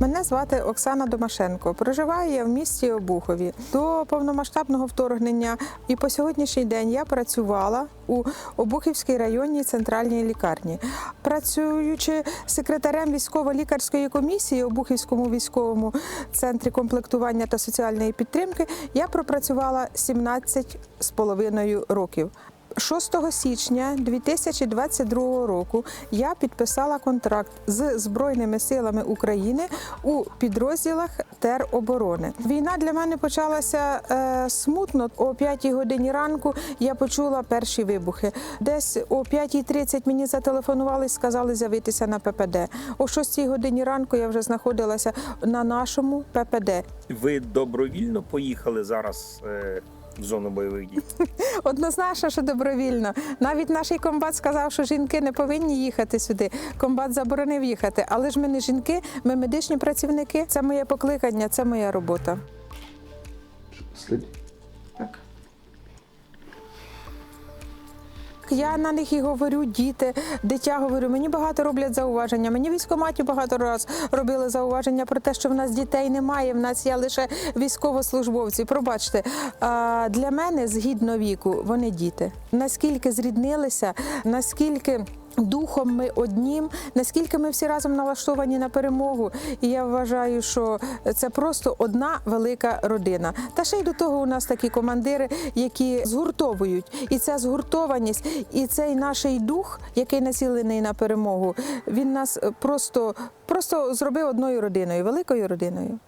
Мене звати Оксана Домашенко. Проживаю я в місті Обухові. До повномасштабного вторгнення і по сьогоднішній день я працювала у Обухівській районній центральній лікарні. Працюючи секретарем військово-лікарської комісії Обухівському військовому центрі комплектування та соціальної підтримки, я пропрацювала 17 з половиною років. 6 січня 2022 року я підписала контракт з Збройними силами України у підрозділах тероборони. Війна для мене почалася е, смутно. О 5 годині ранку я почула перші вибухи. Десь о 5.30 мені зателефонували і сказали з'явитися на ППД. О 6 годині ранку я вже знаходилася на нашому ППД. Ви добровільно поїхали зараз е, в зону бойових дій? Однозначно, що добровільно. Навіть наш комбат сказав, що жінки не повинні їхати сюди. Комбат заборонив їхати. Але ж ми не жінки, ми медичні працівники. Це моє покликання, це моя робота. Слід. Так. Я на них і говорю, діти, дитя говорю. Мені багато роблять зауваження. Мені військоматі багато раз робили зауваження про те, що в нас дітей немає. В нас є лише військовослужбовці. Пробачте, для мене згідно віку вони діти. Наскільки зріднилися, наскільки. Духом ми однім, наскільки ми всі разом налаштовані на перемогу, і я вважаю, що це просто одна велика родина. Та ще й до того у нас такі командири, які згуртовують, і ця згуртованість, і цей наш дух, який націлений на перемогу, він нас просто, просто зробив одною родиною, великою родиною.